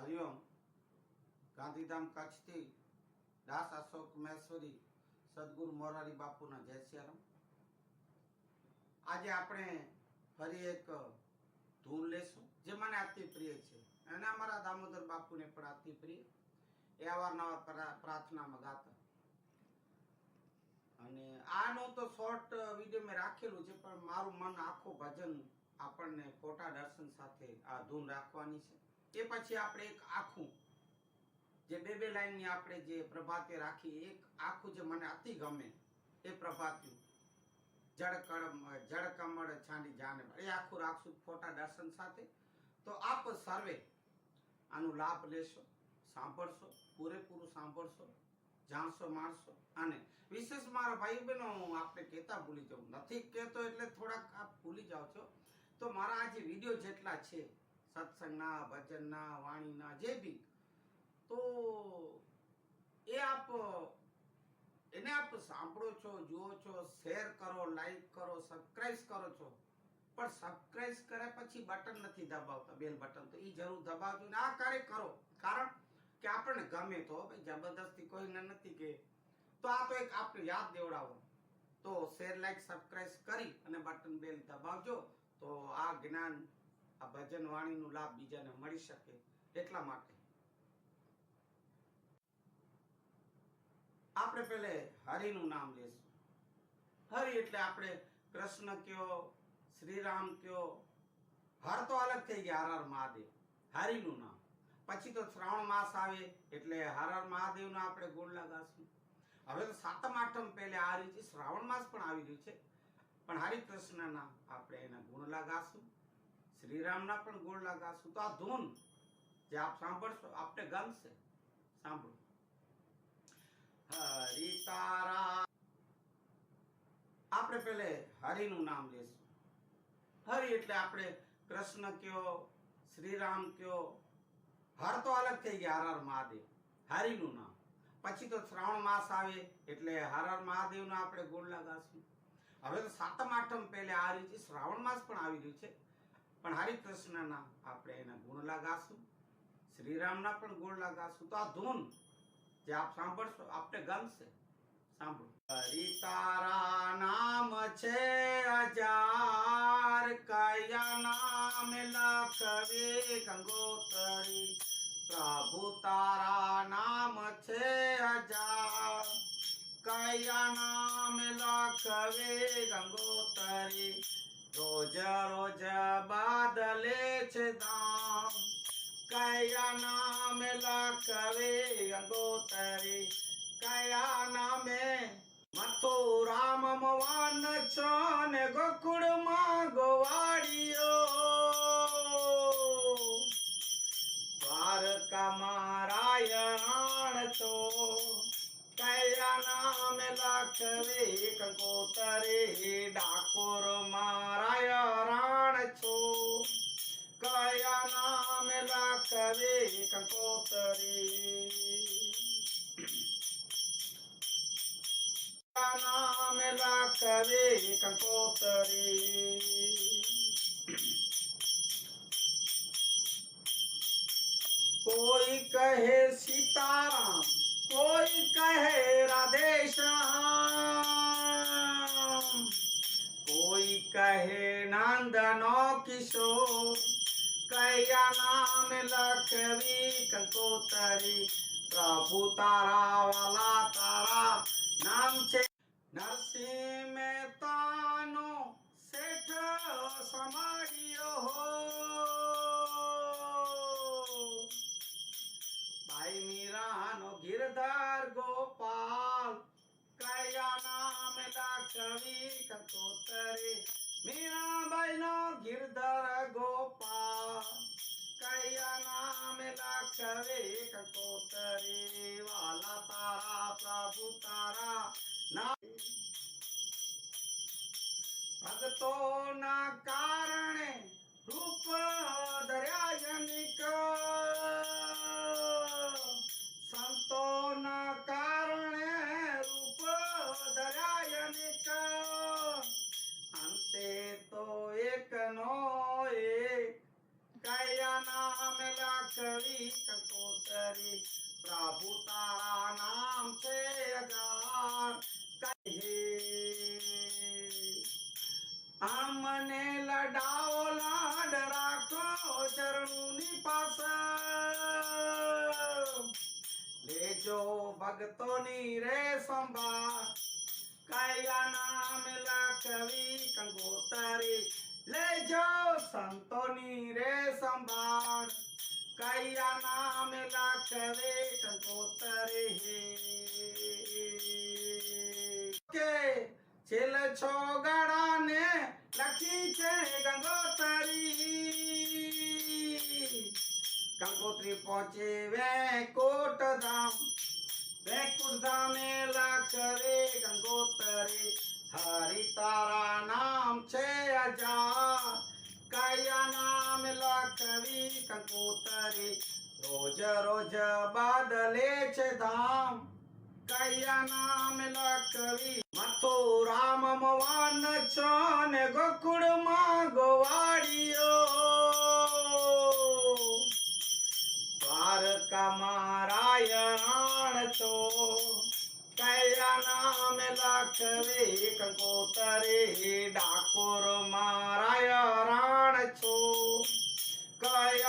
હરિઓમ, ગાંધીધામ કચ્છથી દાસ અશોક મહેશ્વરી સદગુરુ મોરારી બાપુના જય સિયારામ. આજે આપણે ફરી એક ધૂન લેશું, જે મને અતિ પ્રિય છે. અને અમારા દામોદર બાપુને પણ અતિ પ્રિય. એ અવારનવાર પ્રા- પ્રાર્થનામાં ગાતા. અને આનો તો શોર્ટ વીડિયો મેં રાખેલું છે, પણ મારું મન આખું ભજન આપણને ફોટા દર્શન સાથે આ ધૂન રાખવાની છે. એ પછી આપણે એક આખું, જે બે બે લાઈનની આપણે જે પ્રભાતે રાખી, એક આખું જે મને અતિ ગમે એ પ્રભાત્યું જળ જળ કમળ છાંડી જાને એ આખું રાખશું ફોટા દર્શન સાથે. તો આપ સર્વે આનો લાભ લેશો, સાંભળશો, પૂરેપૂરું સાંભળશો, જાણશો, માણશો. અને વિશેષ મારા ભાઈ બહેનો હું આપણે કહેતા ભૂલી જાઉં. નથી કહેતો એટલે થોડાક આપ ભૂલી જાઓ છો. તો મારા આ જે વીડિયો જેટલા છે સત્સંગના, ભજનના, વાણીના, જે બી. તો એ આપ, એને આપ સાંભળો છો, જુઓ છો, શેર કરો, લાઈક કરો, સબસ્ક્રાઇબ કરો છો. પણ સબસ્ક્રાઇબ કર્યા પછી બટન નથી દબાવતા, બેલ બટન. તો એ જરૂર દબાવજો ને આ કાર્ય કરો. કારણ કે આપણને ગમે તો, ભાઈ જબરદસ્તી કોઈને નથી કે. તો આ તો એક આપણે યાદ દેવડાવો. તો શેર, લાઈક, સબસ્ક્રાઇબ કરી અને બટન, બેલ દબાવજો. તો આ જ્ઞાન આ ભજન વાણીનો લાભ બીજાને મળી શકે એટલા માટે. આપણે પેલે હરિનું નામ લેશું. હરિ એટલે આપણે કૃષ્ણ કયો, શ્રીરામ કયો, હર તો અલગ થઈ ગયા, હર હર મહાદેવ. હરિનું નામ. પછી તો શ્રાવણ માસ આવે એટલે હર હર મહાદેવનો આપણે ગુણ લગાશું. હવે તો સાતમ આઠમ પહેલે આ છે. શ્રાવણ માસ પણ આવી રહ્યું છે. પણ હરિકૃષ્ણના આપણે એના ગુણ લગાશું. શ્રીરામના પણ ગુણ લગાશું તો આ ધૂન જે આપ સાંભળશો, આપને ગમશે સાંભળો. હરિ તારા. આપણે પેલે હરિનું નામ લેશું. હરિ એટલે આપણે કૃષ્ણ કયો, શ્રીરામ કયો. હર તો અલગ થઈ ગયા, હર હર મહાદેવ. હરિનું નામ. પછી તો શ્રાવણ માસ આવે એટલે હર હર મહાદેવનો આપણે ગુણ લગાશું. હવે તો સાતમ આઠમ પહેલે આ છે, શ્રાવણ માસ પણ આવી રહ્યું છે. પણ હરિકૃષ્ણના આપણે એના ગુણ લગાશું, શ્રીરામના પણ ગુણ લગાશું. તો આ ધૂન જે આપ સાંભળશો આપણે ગમશે. સાંભળો. હરિ તારા નામ છે હજાર, કયા નામ લખવે ગંગોતરી? પ્રભુ તારા નામ છે હજાર, કયા નામ લખવે ગંગોતરી? રોજ રોજા બાદલે છે દામ. કયા નામે લખવે ગંગોતરી કયા નામે મથુરામ મવાન છો ને ગોકુળમાં ગોવાળિયો. દ્વારકામાં રાયણ છો કયા નામે લખવે કંકોતરે ડાકોર મારાય રાણ છો કયા નામ લખવે કંકોતરે કયા નામ લખવે કંકોતરે કોઈ કહે સીતારામ કોઈ કહે રાધેશ્યામ નંદનો કિશોર કયા નામ લખવી કંકોતરી પ્રભુ તારા વાલા તારા નામ છે નરસિંહ મહેતાનો શેઠ સમાડ્યો હો ભાઈ મીરાનો ગિરધાર ગોપાલ કયા નામ લખવી કંકોતરે મીરાબાઈ નો ગિરધર ગોપાલ કૈયા નામે લખવે કોતરી વાલા તારા, પ્રભુ તારા. ના ભક્તો ના કારણે રૂપ દર્યાજનિક સંતોના ભક્તોની રે સંભા કયા નામ લખવી કંગોતરી લેજો સંતોની રે સંભાળ. કયા નામ લખવે કંગોતરી કે છેલ છો ગળાને લખી છે ગંગોતરી. કંકોત્રી પહોંચે વેકોટ ધામ વેકુટ ધામે લખવે ગંગોતરી હરિ તારા નામ છે અજા કયા નામ લખવી કંકોતરી રોજ રોજ બદલે છે ધામ. કયા નામ લખવી મથુરામ મવાન છો ને ગોકુળમાં ગોવાળિયો. દ્વારકામાં રાયણ છો કયા નામ લખવે કંકોતરે ડાકોર મારાય રાણ છો કયા